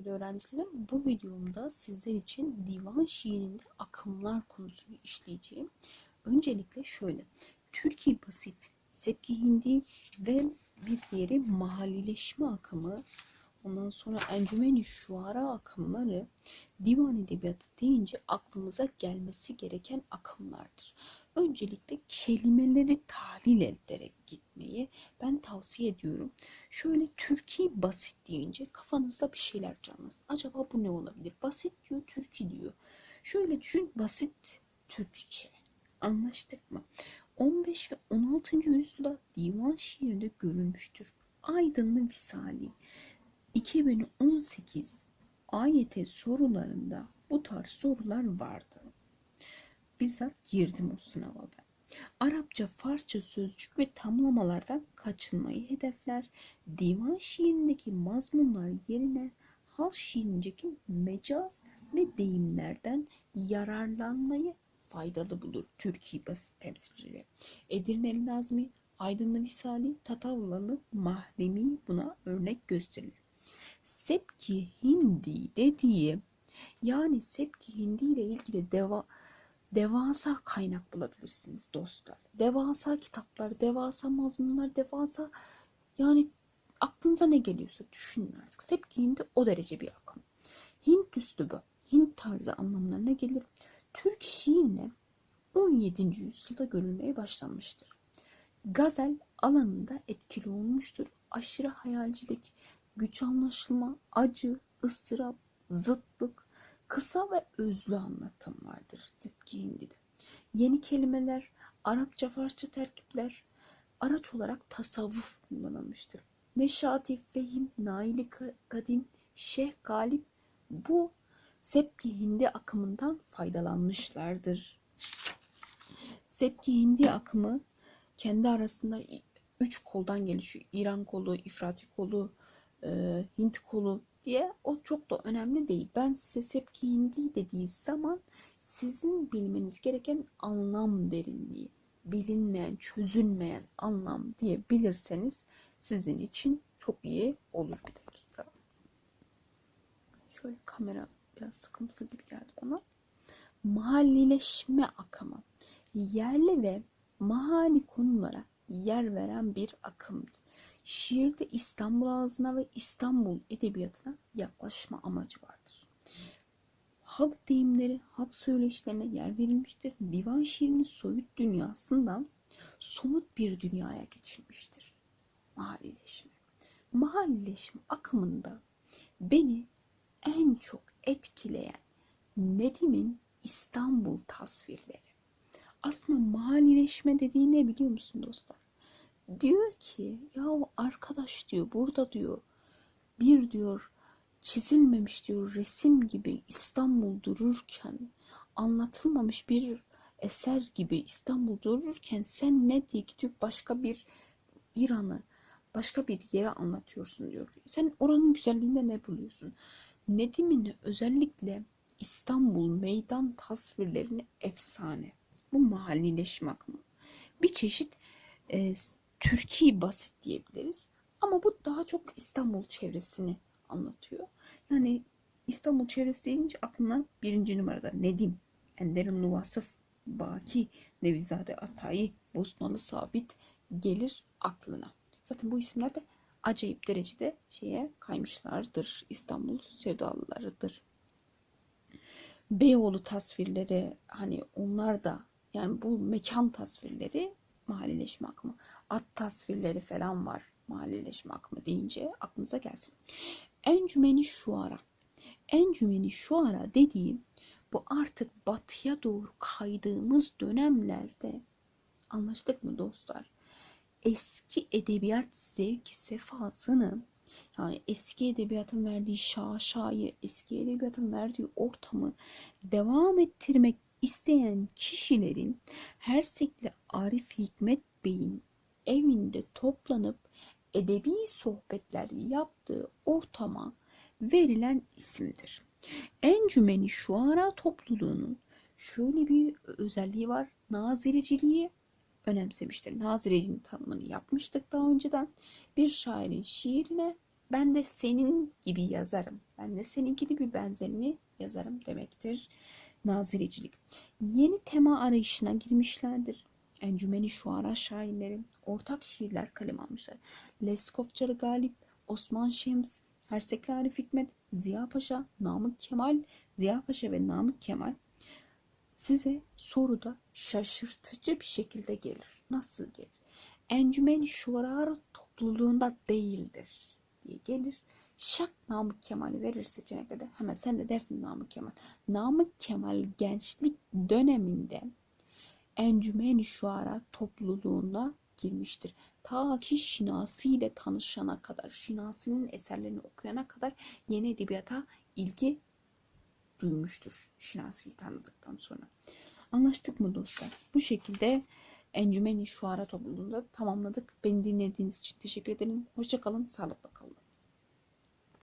sevgili öğrencilerim. Bu videomda sizler için divan şiirinde akımlar konusunu işleyeceğim. Öncelikle şöyle. Türkiye basit, Sepki Hindi ve bir diğeri mahallileşme akımı. Ondan sonra encümeni şuara akımları divan edebiyatı deyince aklımıza gelmesi gereken akımlardır. Öncelikle kelimeleri tahlil ederek gitmeyi ben tavsiye ediyorum. Şöyle Türkiye basit deyince kafanızda bir şeyler canlasın. Acaba bu ne olabilir? Basit diyor, Türkiye diyor. Şöyle düşün, basit Türkçe. Anlaştık mı? 15 ve 16. yüzyılda divan şiirinde görülmüştür. Aydınlı Visali 2018 AYT sorularında bu tarz sorular vardı. Bizzat girdim o sınava ben. Arapça, Farsça sözcük ve tamlamalardan kaçınmayı hedefler. Divan şiirindeki mazmunlar yerine halk şiirindeki mecaz ve deyimlerden yararlanmayı faydalı bulur Türkiye basit temsilcileri. Edirneli Nazmi, Aydınlı Visali, Tatavlalı Mahremi buna örnek gösterilir. Sepki Hindi dediği yani Sepki Hindi ile ilgili deva, devasa kaynak bulabilirsiniz dostlar. Devasa kitaplar, devasa mazmunlar, devasa yani aklınıza ne geliyorsa düşünün artık. Sepki o derece bir akım. Hint üslubu, Hint tarzı anlamlarına gelir. Türk şiirine 17. yüzyılda görülmeye başlanmıştır. Gazel alanında etkili olmuştur. Aşırı hayalcilik, güç anlaşılma, acı, ıstırap, zıtlık, kısa ve özlü anlatım vardır Tıpkı Hindi'de. Yeni kelimeler, Arapça, Farsça terkipler araç olarak tasavvuf kullanılmıştır. Neşati, Fehim, Naili Kadim, Şeyh Galip bu Sepki Hindi akımından faydalanmışlardır. Sepki Hindi akımı kendi arasında üç koldan gelişiyor. İran kolu, İfrati kolu, e, Hint kolu diye o çok da önemli değil. Ben size Sepki Hindi dediği zaman sizin bilmeniz gereken anlam derinliği, bilinmeyen, çözülmeyen anlam diye bilirseniz sizin için çok iyi olur bir dakika. Şöyle kamera biraz sıkıntılı gibi geldi bana. Mahallileşme akımı. Yerli ve mahalli konulara yer veren bir akımdır. Şiirde İstanbul ağzına ve İstanbul edebiyatına yaklaşma amacı vardır. Halk deyimleri, halk söyleşilerine yer verilmiştir. Divan şiirinin soyut dünyasından somut bir dünyaya geçilmiştir. Mahallileşme. Mahallileşme akımında beni en çok etkileyen Nedim'in İstanbul tasvirleri. Aslında mahallileşme dediği ne biliyor musun dostlar? Diyor ki ya arkadaş diyor burada diyor bir diyor çizilmemiş diyor resim gibi İstanbul dururken anlatılmamış bir eser gibi İstanbul dururken sen ne diye gidip başka bir İran'ı başka bir yere anlatıyorsun diyor. Sen oranın güzelliğinde ne buluyorsun? Nedim'in özellikle İstanbul meydan tasvirlerini efsane. Bu mahallileşme akımı. Bir çeşit e, Türkiye basit diyebiliriz. Ama bu daha çok İstanbul çevresini anlatıyor. Yani İstanbul çevresi deyince aklına birinci numarada Nedim, Enderun Nuvasıf, Baki, Nevizade Atayi, Bosnalı Sabit gelir aklına. Zaten bu isimler de acayip derecede şeye kaymışlardır. İstanbul sevdalılarıdır. Beyoğlu tasvirleri hani onlar da yani bu mekan tasvirleri mahallileşme akımı. At tasvirleri falan var mahallileşme akımı deyince aklınıza gelsin. Encümeni şuara. Encümeni şuara dediğim bu artık batıya doğru kaydığımız dönemlerde anlaştık mı dostlar? Eski edebiyat zevki sefasını yani eski edebiyatın verdiği şaşayı, eski edebiyatın verdiği ortamı devam ettirmek isteyen kişilerin Hersekli Arif Hikmet Bey'in evinde toplanıp edebi sohbetler yaptığı ortama verilen isimdir. Encümeni Şuara topluluğunun şöyle bir özelliği var. Naziriciliği önemsemiştir. Nazirecinin tanımını yapmıştık daha önceden. Bir şairin şiirine Ben de senin gibi yazarım. Ben de seninkini bir benzerini yazarım demektir. Nazirecilik. Yeni tema arayışına girmişlerdir. Encümeni Şuara şairleri ortak şiirler kaleme almışlar. Leskovçalı Galip, Osman Şems, Hersekli Arif Hikmet, Ziya Paşa, Namık Kemal, Ziya Paşa ve Namık Kemal size soruda şaşırtıcı bir şekilde gelir. Nasıl gelir? Encümen Şuara topluluğunda değildir diye gelir. Şak Namık Kemal'i verir seçeneklerde hemen sen de dersin Namık Kemal. Namık Kemal gençlik döneminde Encümen Şuara topluluğuna girmiştir. Ta ki Şinasi ile tanışana kadar, Şinasi'nin eserlerini okuyana kadar yeni edebiyata ilgi duymuştur Şinasi'yi tanıdıktan sonra. Anlaştık mı dostlar? Bu şekilde Encümen-i Şuara topluluğunda tamamladık. Beni dinlediğiniz için teşekkür ederim. Hoşçakalın, sağlıkla kalın.